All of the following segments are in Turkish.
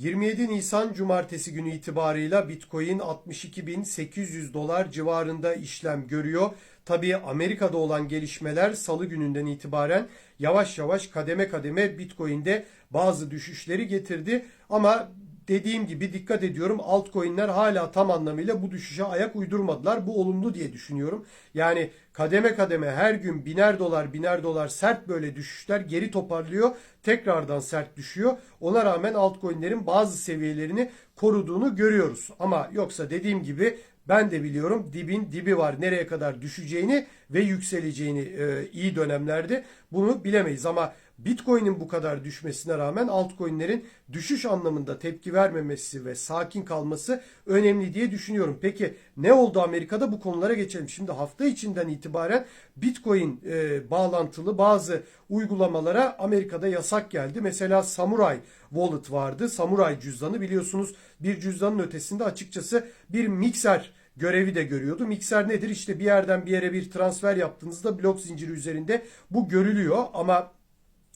27 Nisan Cumartesi günü itibarıyla Bitcoin 62.800 dolar civarında işlem görüyor. Tabii Amerika'da olan gelişmeler salı gününden itibaren yavaş yavaş kademe kademe Bitcoin'de bazı düşüşleri getirdi. Ama dediğim gibi dikkat ediyorum altcoin'ler hala tam anlamıyla bu düşüşe ayak uydurmadılar. Bu olumlu diye düşünüyorum. Yani kademe kademe her gün biner dolar biner dolar sert böyle düşüşler geri toparlıyor. Tekrardan sert düşüyor. Ona rağmen altcoin'lerin bazı seviyelerini koruduğunu görüyoruz. Ama yoksa dediğim gibi ben de biliyorum dibin dibi var. Nereye kadar düşeceğini ve yükseleceğini e, iyi dönemlerde bunu bilemeyiz. Ama Bitcoin'in bu kadar düşmesine rağmen altcoin'lerin düşüş anlamında tepki vermemesi ve sakin kalması önemli diye düşünüyorum. Peki ne oldu Amerika'da bu konulara geçelim. Şimdi hafta içinden itibaren Bitcoin e, bağlantılı bazı uygulamalara Amerika'da yasak geldi. Mesela Samurai Wallet vardı. Samurai cüzdanı biliyorsunuz bir cüzdanın ötesinde açıkçası bir mikser görevi de görüyordu. Mikser nedir? İşte bir yerden bir yere bir transfer yaptığınızda blok zinciri üzerinde bu görülüyor ama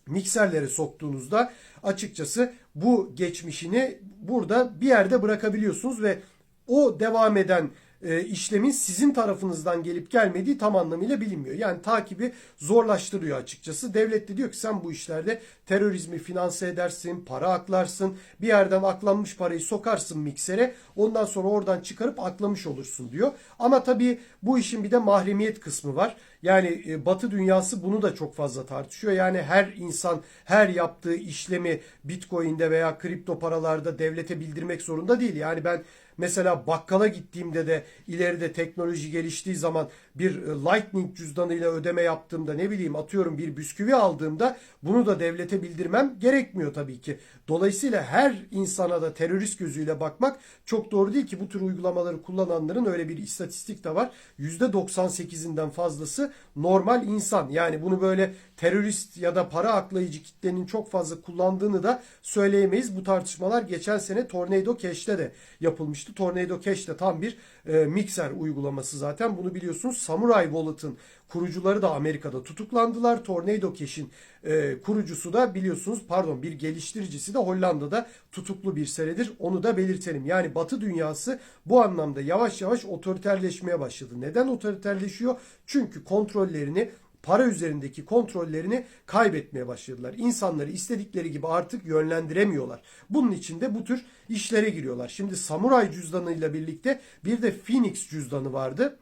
mikserlere soktuğunuzda açıkçası bu geçmişini burada bir yerde bırakabiliyorsunuz ve o devam eden e, işlemin sizin tarafınızdan gelip gelmediği tam anlamıyla bilinmiyor. Yani takibi zorlaştırıyor açıkçası. Devlet de diyor ki sen bu işlerde terörizmi finanse edersin, para aklarsın, bir yerden aklanmış parayı sokarsın miksere, ondan sonra oradan çıkarıp aklamış olursun diyor. Ama tabii bu işin bir de mahremiyet kısmı var. Yani e, Batı dünyası bunu da çok fazla tartışıyor. Yani her insan her yaptığı işlemi Bitcoin'de veya kripto paralarda devlete bildirmek zorunda değil. Yani ben Mesela bakkala gittiğimde de ileride teknoloji geliştiği zaman bir e, Lightning cüzdanıyla ödeme yaptığımda ne bileyim atıyorum bir bisküvi aldığımda bunu da devlete bildirmem gerekmiyor tabii ki. Dolayısıyla her insana da terörist gözüyle bakmak çok doğru değil ki bu tür uygulamaları kullananların öyle bir istatistik de var. %98'inden fazlası normal insan. Yani bunu böyle terörist ya da para aklayıcı kitlenin çok fazla kullandığını da söyleyemeyiz. Bu tartışmalar geçen sene Tornado Cash'te de yapılmıştı. Tornado Cash de tam bir e, mikser uygulaması zaten. Bunu biliyorsunuz Samurai Wallet'ın kurucuları da Amerika'da tutuklandılar. Tornado Cash'in e, kurucusu da biliyorsunuz pardon bir geliştiricisi de Hollanda'da tutuklu bir senedir. Onu da belirtelim. Yani Batı dünyası bu anlamda yavaş yavaş otoriterleşmeye başladı. Neden otoriterleşiyor? Çünkü kontrollerini para üzerindeki kontrollerini kaybetmeye başladılar. İnsanları istedikleri gibi artık yönlendiremiyorlar. Bunun için de bu tür işlere giriyorlar. Şimdi Samurai cüzdanıyla birlikte bir de Phoenix cüzdanı vardı.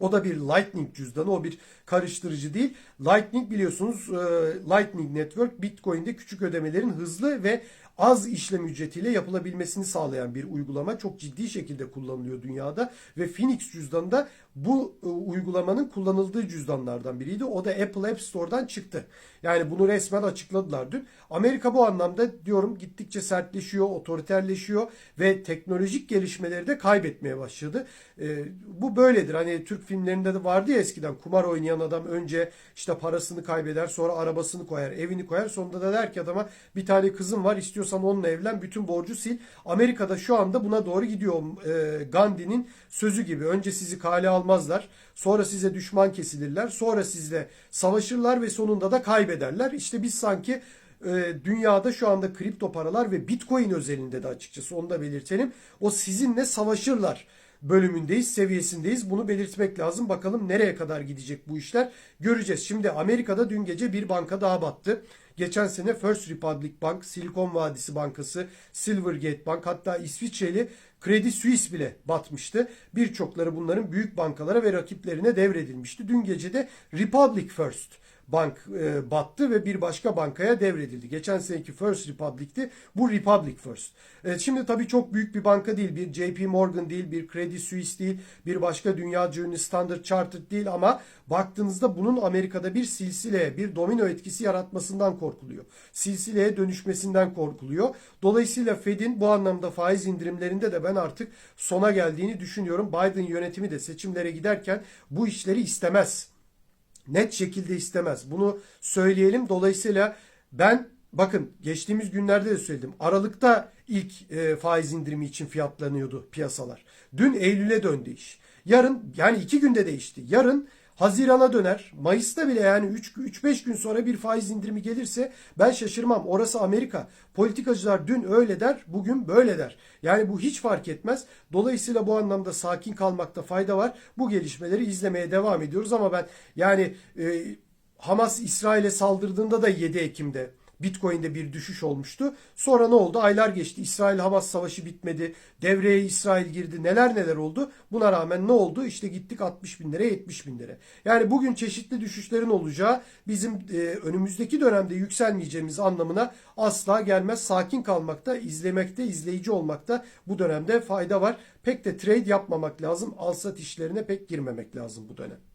O da bir Lightning cüzdanı. O bir karıştırıcı değil. Lightning biliyorsunuz e, Lightning Network Bitcoin'de küçük ödemelerin hızlı ve az işlem ücretiyle yapılabilmesini sağlayan bir uygulama. Çok ciddi şekilde kullanılıyor dünyada ve Phoenix cüzdanı da bu e, uygulamanın kullanıldığı cüzdanlardan biriydi. O da Apple App Store'dan çıktı. Yani bunu resmen açıkladılar dün. Amerika bu anlamda diyorum gittikçe sertleşiyor, otoriterleşiyor ve teknolojik gelişmeleri de kaybetmeye başladı. E, bu böyledir. Hani Türk filmlerinde de vardı ya eskiden kumar oynayan adam önce işte parasını kaybeder, sonra arabasını koyar, evini koyar. Sonunda da der ki adama bir tane kızım var istiyorsan onunla evlen, bütün borcu sil. Amerika'da şu anda buna doğru gidiyor e, Gandhi'nin sözü gibi. Önce sizi kale almazlar. Sonra size düşman kesilirler. Sonra sizle savaşırlar ve sonunda da kaybederler. İşte biz sanki e, dünyada şu anda kripto paralar ve bitcoin özelinde de açıkçası onu da belirtelim. O sizinle savaşırlar bölümündeyiz, seviyesindeyiz. Bunu belirtmek lazım. Bakalım nereye kadar gidecek bu işler göreceğiz. Şimdi Amerika'da dün gece bir banka daha battı. Geçen sene First Republic Bank, Silikon Vadisi Bankası, Silvergate Bank hatta İsviçreli Credit Suisse bile batmıştı. Birçokları bunların büyük bankalara ve rakiplerine devredilmişti. Dün gece de Republic First bank e, battı ve bir başka bankaya devredildi. Geçen seneki First Republic'ti. Bu Republic First. E, şimdi tabii çok büyük bir banka değil. Bir JP Morgan değil, bir Credit Suisse değil, bir başka dünya ünlü Standard Chartered değil ama baktığınızda bunun Amerika'da bir silsile, bir domino etkisi yaratmasından korkuluyor. Silsileye dönüşmesinden korkuluyor. Dolayısıyla Fed'in bu anlamda faiz indirimlerinde de ben artık sona geldiğini düşünüyorum. Biden yönetimi de seçimlere giderken bu işleri istemez net şekilde istemez. Bunu söyleyelim. Dolayısıyla ben bakın geçtiğimiz günlerde de söyledim. Aralıkta ilk e, faiz indirimi için fiyatlanıyordu piyasalar. Dün Eylül'e döndü iş. Yarın yani iki günde değişti. Yarın Hazirana döner. Mayıs'ta bile yani 3-5 gün sonra bir faiz indirimi gelirse ben şaşırmam. Orası Amerika. Politikacılar dün öyle der, bugün böyle der. Yani bu hiç fark etmez. Dolayısıyla bu anlamda sakin kalmakta fayda var. Bu gelişmeleri izlemeye devam ediyoruz ama ben yani e, Hamas İsrail'e saldırdığında da 7 Ekim'de Bitcoin'de bir düşüş olmuştu. Sonra ne oldu? Aylar geçti. İsrail-Hamas savaşı bitmedi. Devreye İsrail girdi. Neler neler oldu. Buna rağmen ne oldu? İşte gittik 60 bin lira 70 bin lira. Yani bugün çeşitli düşüşlerin olacağı bizim e, önümüzdeki dönemde yükselmeyeceğimiz anlamına asla gelmez. Sakin kalmakta, izlemekte, izleyici olmakta bu dönemde fayda var. Pek de trade yapmamak lazım. Alsat işlerine pek girmemek lazım bu dönem.